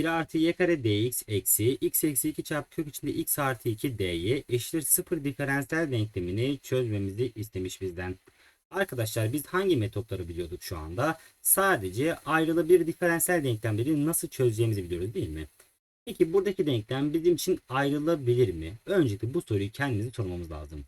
1 artı y kare dx eksi x eksi 2 çarpı kök içinde x artı 2 dy eşittir 0 diferansiyel denklemini çözmemizi istemiş bizden. Arkadaşlar biz hangi metotları biliyorduk şu anda? Sadece ayrılabilir diferansiyel denklemleri nasıl çözeceğimizi biliyoruz değil mi? Peki buradaki denklem bizim için ayrılabilir mi? Öncelikle bu soruyu kendimize sormamız lazım.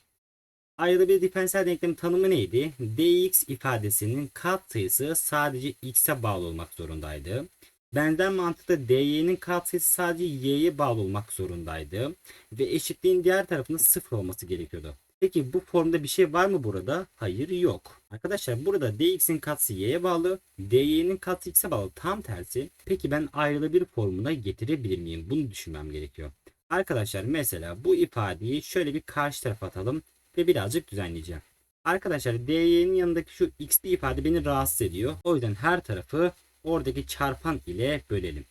Ayrılabilir diferansiyel denklemin tanımı neydi? dx ifadesinin katsayısı sadece x'e bağlı olmak zorundaydı. Benzer mantıkta dy'nin katsayısı sadece y'ye bağlı olmak zorundaydı. Ve eşitliğin diğer tarafında sıfır olması gerekiyordu. Peki bu formda bir şey var mı burada? Hayır yok. Arkadaşlar burada dx'in katsayısı y'ye bağlı, dy'nin katsayısı x'e bağlı. Tam tersi. Peki ben ayrılabilir formuna getirebilir miyim? Bunu düşünmem gerekiyor. Arkadaşlar mesela bu ifadeyi şöyle bir karşı tarafa atalım ve birazcık düzenleyeceğim. Arkadaşlar dy'nin yanındaki şu x'li ifade beni rahatsız ediyor. O yüzden her tarafı oradaki çarpan ile bölelim.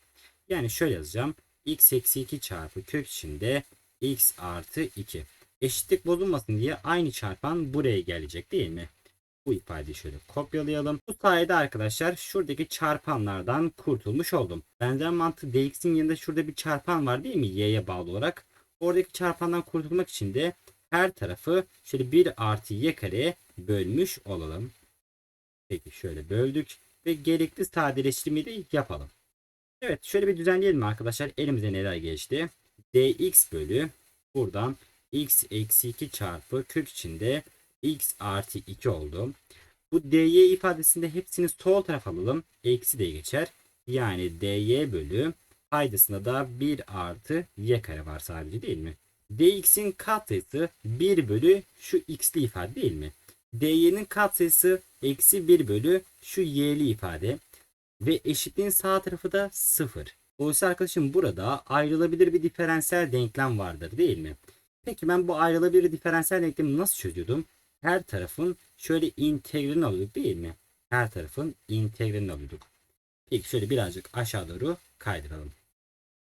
Yani şöyle yazacağım. x eksi 2 çarpı kök içinde x artı 2. Eşitlik bozulmasın diye aynı çarpan buraya gelecek değil mi? Bu ifadeyi şöyle kopyalayalım. Bu sayede arkadaşlar şuradaki çarpanlardan kurtulmuş oldum. Benzer mantık dx'in yanında şurada bir çarpan var değil mi? y'ye bağlı olarak. Oradaki çarpandan kurtulmak için de her tarafı şöyle 1 artı y kare bölmüş olalım. Peki şöyle böldük ve gerekli sadeleştirmeyi de yapalım. Evet şöyle bir düzenleyelim arkadaşlar. Elimize neler geçti? dx bölü buradan x eksi 2 çarpı kök içinde x artı 2 oldu. Bu dy ifadesinde hepsini sol tarafa alalım. Eksi de geçer. Yani dy bölü paydasında da 1 artı y kare var sadece değil mi? dx'in katsayısı 1 bölü şu x'li ifade değil mi? Dy'nin katsayısı eksi 1 bölü şu y'li ifade. Ve eşitliğin sağ tarafı da 0. Dolayısıyla arkadaşım burada ayrılabilir bir diferansiyel denklem vardır değil mi? Peki ben bu ayrılabilir diferansiyel denklemi nasıl çözüyordum? Her tarafın şöyle integralini alıyorduk değil mi? Her tarafın integralini alıyorduk. Peki şöyle birazcık aşağı doğru kaydıralım.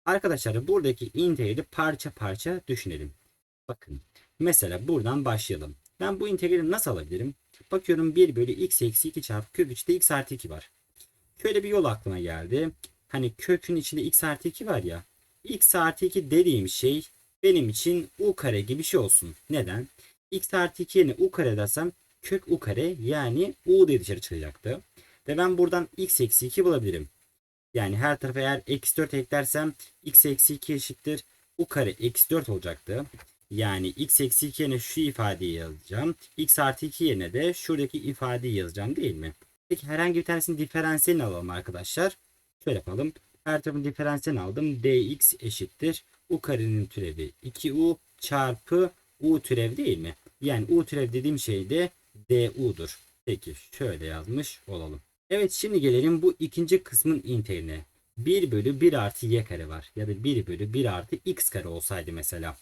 Arkadaşlar buradaki integrali parça parça düşünelim. Bakın mesela buradan başlayalım. Ben bu integrali nasıl alabilirim? Bakıyorum 1 bölü x eksi 2 çarpı kök 3'te x artı 2 var. Şöyle bir yol aklıma geldi. Hani kökün içinde x artı 2 var ya. x artı 2 dediğim şey benim için u kare gibi bir şey olsun. Neden? x artı 2 yerine u kare dersem kök u kare yani u diye dışarı çıkacaktı. Ve ben buradan x eksi 2 bulabilirim. Yani her tarafa eğer eksi 4 eklersem x eksi 2 eşittir u kare eksi 4 olacaktı. Yani x eksi 2 yerine şu ifadeyi yazacağım. x artı 2 yerine de şuradaki ifadeyi yazacağım değil mi? Peki herhangi bir tanesinin diferansiyelini alalım arkadaşlar. Şöyle yapalım. Her tarafın diferansiyelini aldım. dx eşittir. u karenin türevi 2u çarpı u türev değil mi? Yani u türev dediğim şey de du'dur. Peki şöyle yazmış olalım. Evet şimdi gelelim bu ikinci kısmın integraline. 1 bölü 1 artı y kare var. Ya da 1 bölü 1 artı x kare olsaydı mesela.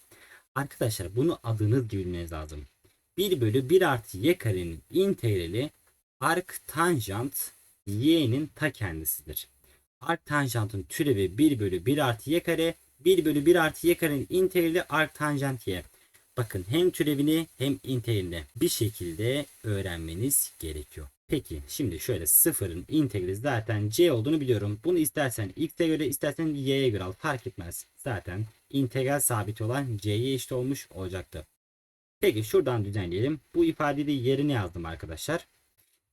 Arkadaşlar bunu adınız gibi bilmeniz lazım. 1 bölü 1 artı y karenin integrali arc tanjant y'nin ta kendisidir. Arc tanjantın türevi 1 bölü 1 artı y kare 1 bölü 1 artı y karenin integrali arc tanjant y. Bakın hem türevini hem integralini bir şekilde öğrenmeniz gerekiyor. Peki şimdi şöyle sıfırın integrali zaten c olduğunu biliyorum. Bunu istersen x'e göre istersen y'ye göre al fark etmez. Zaten integral sabiti olan c'ye eşit olmuş olacaktı. Peki şuradan düzenleyelim. Bu ifadeyi de yerine yazdım arkadaşlar.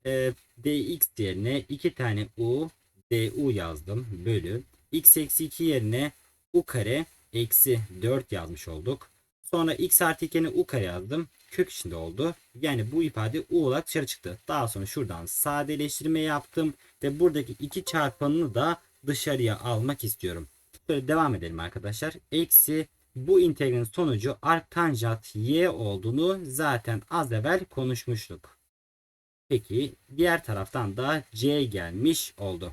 Ee, dx yerine 2 tane u du yazdım bölü. x eksi 2 yerine u kare eksi 4 yazmış olduk. Sonra x artı 2 yerine u kare yazdım. Kök içinde oldu. Yani bu ifade u olarak dışarı çıktı. Daha sonra şuradan sadeleştirme yaptım. Ve buradaki iki çarpanını da dışarıya almak istiyorum. Böyle devam edelim arkadaşlar. Eksi bu integralin sonucu arctanjant y olduğunu zaten az evvel konuşmuştuk. Peki diğer taraftan da c gelmiş oldu.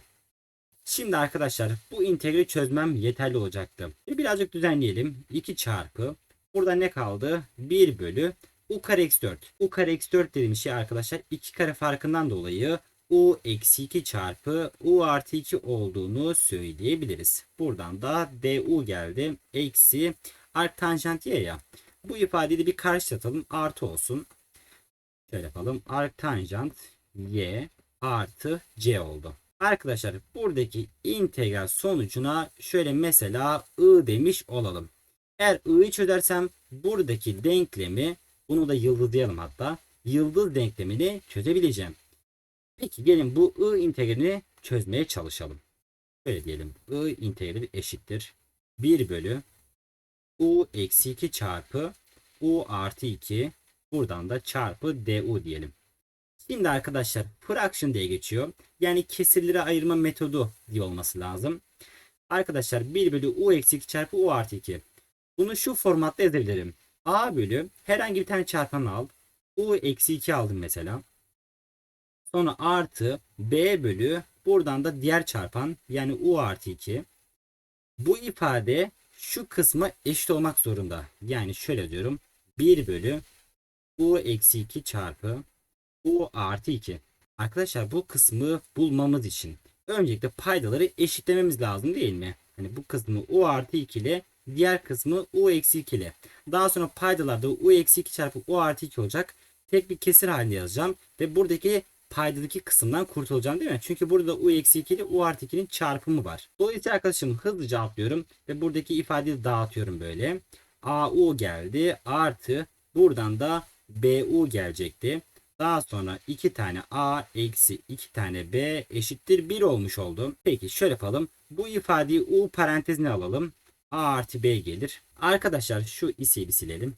Şimdi arkadaşlar bu integrali çözmem yeterli olacaktı. Birazcık düzenleyelim. 2 çarpı Burada ne kaldı? 1 bölü u kare eksi 4. u kare eksi 4 dediğim şey arkadaşlar 2 kare farkından dolayı u eksi 2 çarpı u artı 2 olduğunu söyleyebiliriz. Buradan da du geldi. Eksi arc tanjant y ya. Bu ifadeyi de bir karşılatalım. Artı olsun. Şöyle yapalım. Arc tanjant y artı c oldu. Arkadaşlar buradaki integral sonucuna şöyle mesela i demiş olalım. Eğer i'yi çözersem buradaki denklemi bunu da yıldızlayalım hatta. Yıldız denklemini çözebileceğim. Peki gelin bu i integralini çözmeye çalışalım. Böyle diyelim. i integrali eşittir. 1 bölü u eksi 2 çarpı u artı 2 buradan da çarpı du diyelim. Şimdi arkadaşlar fraction diye geçiyor. Yani kesirlere ayırma metodu diye olması lazım. Arkadaşlar 1 bölü u eksi 2 çarpı u artı 2. Bunu şu formatta yazabilirim. a bölü herhangi bir tane çarpan al. u eksi 2 aldım mesela. Sonra artı b bölü buradan da diğer çarpan yani u artı 2. Bu ifade şu kısma eşit olmak zorunda. Yani şöyle diyorum. 1 bölü u eksi 2 çarpı u artı 2. Arkadaşlar bu kısmı bulmamız için öncelikle paydaları eşitlememiz lazım değil mi? Hani bu kısmı u artı 2 ile diğer kısmı u eksi 2 ile. Daha sonra paydalarda u eksi 2 çarpı u artı 2 olacak. Tek bir kesir halinde yazacağım. Ve buradaki paydadaki kısımdan kurtulacağım değil mi? Çünkü burada u eksi 2 ile u artı 2'nin çarpımı var. Dolayısıyla arkadaşım hızlıca atlıyorum. Ve buradaki ifadeyi dağıtıyorum böyle. a u geldi artı buradan da b u gelecekti. Daha sonra 2 tane a eksi 2 tane b eşittir 1 olmuş oldu. Peki şöyle yapalım. Bu ifadeyi u parantezine alalım. a artı b gelir. Arkadaşlar şu isi'yi silelim.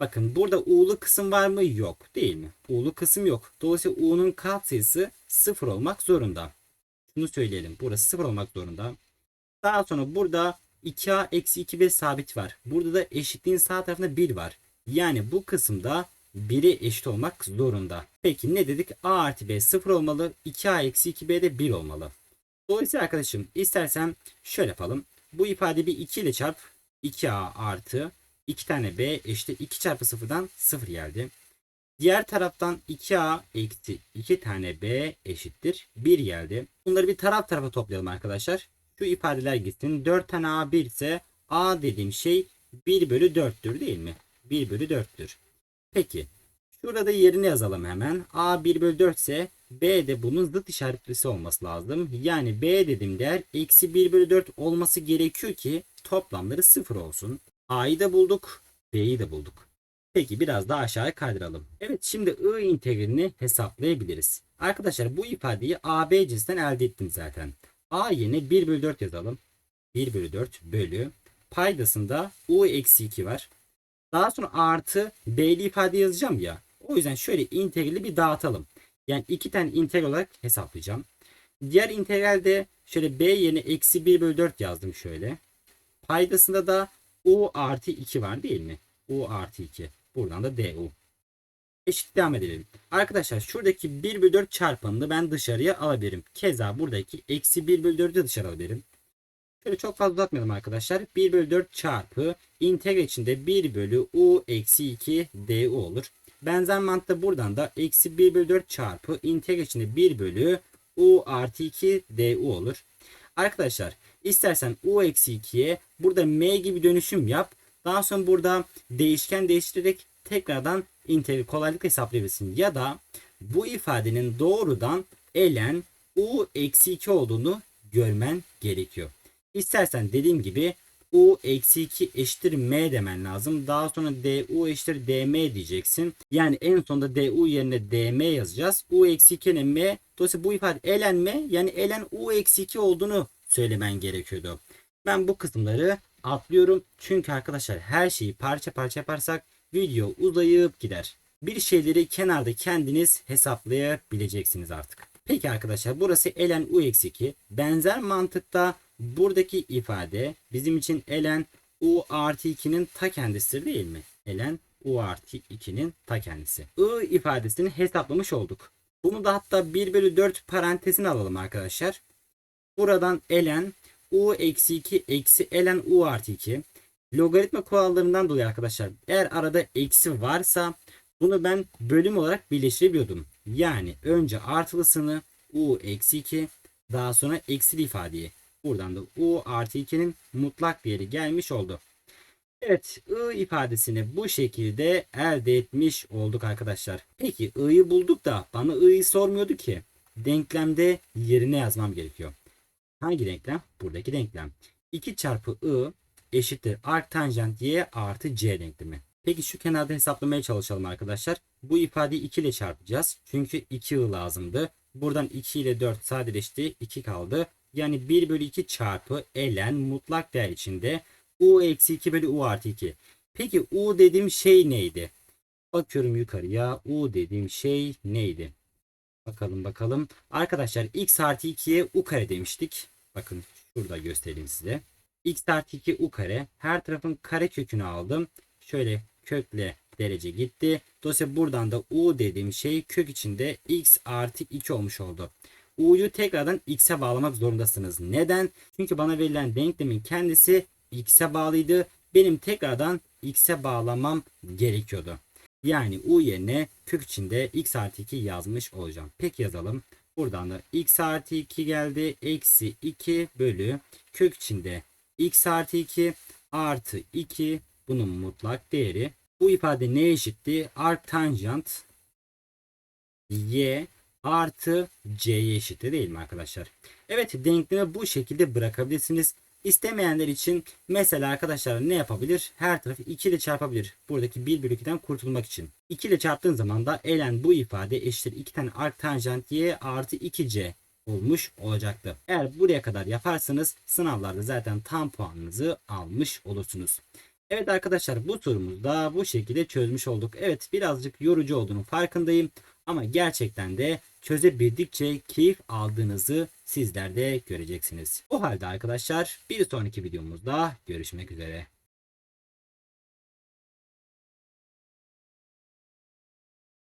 Bakın burada u'lu kısım var mı? Yok değil mi? U'lu kısım yok. Dolayısıyla u'nun katsayısı 0 olmak zorunda. Şunu söyleyelim. Burası 0 olmak zorunda. Daha sonra burada 2a eksi 2b sabit var. Burada da eşitliğin sağ tarafında 1 var. Yani bu kısımda 1'e eşit olmak zorunda. Peki ne dedik? A artı B 0 olmalı. 2A eksi 2B de 1 olmalı. Dolayısıyla arkadaşım istersen şöyle yapalım. Bu ifade bir 2 ile çarp. 2A artı 2 tane B eşittir 2 çarpı 0'dan 0 geldi. Diğer taraftan 2A eksi 2 tane B eşittir 1 geldi. Bunları bir taraf tarafa toplayalım arkadaşlar. Şu ifadeler gitsin. 4 tane A 1 ise A dediğim şey 1 bölü 4'tür değil mi? 1 bölü 4'tür. Peki. Şurada yerini yazalım hemen. A 1 bölü 4 ise B de bunun zıt işaretlisi olması lazım. Yani B dedim değer eksi 1 bölü 4 olması gerekiyor ki toplamları 0 olsun. A'yı da bulduk. B'yi de bulduk. Peki biraz daha aşağıya kaydıralım. Evet şimdi I integralini hesaplayabiliriz. Arkadaşlar bu ifadeyi AB cinsinden elde ettim zaten. A yerine 1 bölü 4 yazalım. 1 bölü 4 bölü. Paydasında U eksi 2 var. Daha sonra artı B'li ifade yazacağım ya. O yüzden şöyle integrali bir dağıtalım. Yani iki tane integral olarak hesaplayacağım. Diğer integralde şöyle B yerine eksi 1 bölü 4 yazdım şöyle. Paydasında da U artı 2 var değil mi? U artı 2. Buradan da DU. Eşit devam edelim. Arkadaşlar şuradaki 1 bölü 4 çarpanını ben dışarıya alabilirim. Keza buradaki eksi 1 bölü 4'ü dışarı alabilirim. Şöyle çok fazla uzatmayalım arkadaşlar. 1 bölü 4 çarpı integral içinde 1 bölü u eksi 2 du olur. Benzer mantıkta buradan da eksi 1 bölü 4 çarpı integral içinde 1 bölü u artı 2 du olur. Arkadaşlar istersen u eksi 2'ye burada m gibi dönüşüm yap. Daha sonra burada değişken değiştirerek tekrardan integral kolaylıkla hesaplayabilirsin. Ya da bu ifadenin doğrudan ln u eksi 2 olduğunu görmen gerekiyor. İstersen dediğim gibi u eksi 2 eşittir m demen lazım. Daha sonra du eşittir dm diyeceksin. Yani en sonunda du yerine dm yazacağız. u eksi 2 ne m. Dolayısıyla bu ifade ln m yani ln u eksi 2 olduğunu söylemen gerekiyordu. Ben bu kısımları atlıyorum. Çünkü arkadaşlar her şeyi parça parça yaparsak video uzayıp gider. Bir şeyleri kenarda kendiniz hesaplayabileceksiniz artık. Peki arkadaşlar burası ln u eksi 2. Benzer mantıkta buradaki ifade bizim için ln u artı 2'nin ta kendisidir değil mi? ln u artı 2'nin ta kendisi. I ifadesini hesaplamış olduk. Bunu da hatta 1 bölü 4 parantezine alalım arkadaşlar. Buradan ln u eksi 2 eksi ln u artı 2. Logaritma kurallarından dolayı arkadaşlar eğer arada eksi varsa bunu ben bölüm olarak birleştirebiliyordum. Yani önce artılısını u eksi 2 daha sonra eksili ifadeyi. Buradan da u artı 2'nin mutlak değeri gelmiş oldu. Evet i ifadesini bu şekilde elde etmiş olduk arkadaşlar. Peki i'yi bulduk da bana i'yi sormuyordu ki. denklemde yerine yazmam gerekiyor. Hangi denklem? Buradaki denklem. 2 çarpı i eşittir arctanjant y artı c denklemi. Peki şu kenarda hesaplamaya çalışalım arkadaşlar. Bu ifadeyi 2 ile çarpacağız. Çünkü 2 i lazımdı. Buradan 2 ile 4 sadeleşti. 2 kaldı. Yani 1 bölü 2 çarpı ln mutlak değer içinde u eksi 2 bölü u artı 2. Peki u dediğim şey neydi? Bakıyorum yukarıya. U dediğim şey neydi? Bakalım bakalım. Arkadaşlar x artı 2'ye u kare demiştik. Bakın şurada göstereyim size. x artı 2 u kare. Her tarafın kare kökünü aldım. Şöyle kökle derece gitti. Dolayısıyla buradan da u dediğim şey kök içinde x artı 2 olmuş oldu. u'yu tekrardan x'e bağlamak zorundasınız. Neden? Çünkü bana verilen denklemin kendisi x'e bağlıydı. Benim tekrardan x'e bağlamam gerekiyordu. Yani u yerine kök içinde x artı 2 yazmış olacağım. Peki yazalım. Buradan da x artı 2 geldi. Eksi 2 bölü kök içinde x artı 2 artı 2 bunun mutlak değeri. Bu ifade neye eşitti? Arctanjant y artı c'ye eşitti değil mi arkadaşlar? Evet denklemi bu şekilde bırakabilirsiniz. İstemeyenler için mesela arkadaşlar ne yapabilir? Her tarafı 2 ile çarpabilir. Buradaki 1 bölü 2'den kurtulmak için. 2 ile çarptığın zaman da elen bu ifade eşittir 2 tane arctanjant y artı 2c olmuş olacaktı. Eğer buraya kadar yaparsanız sınavlarda zaten tam puanınızı almış olursunuz. Evet arkadaşlar bu sorumuzda bu şekilde çözmüş olduk. Evet birazcık yorucu olduğunu farkındayım. Ama gerçekten de çözebildikçe keyif aldığınızı sizler de göreceksiniz. O halde arkadaşlar bir sonraki videomuzda görüşmek üzere.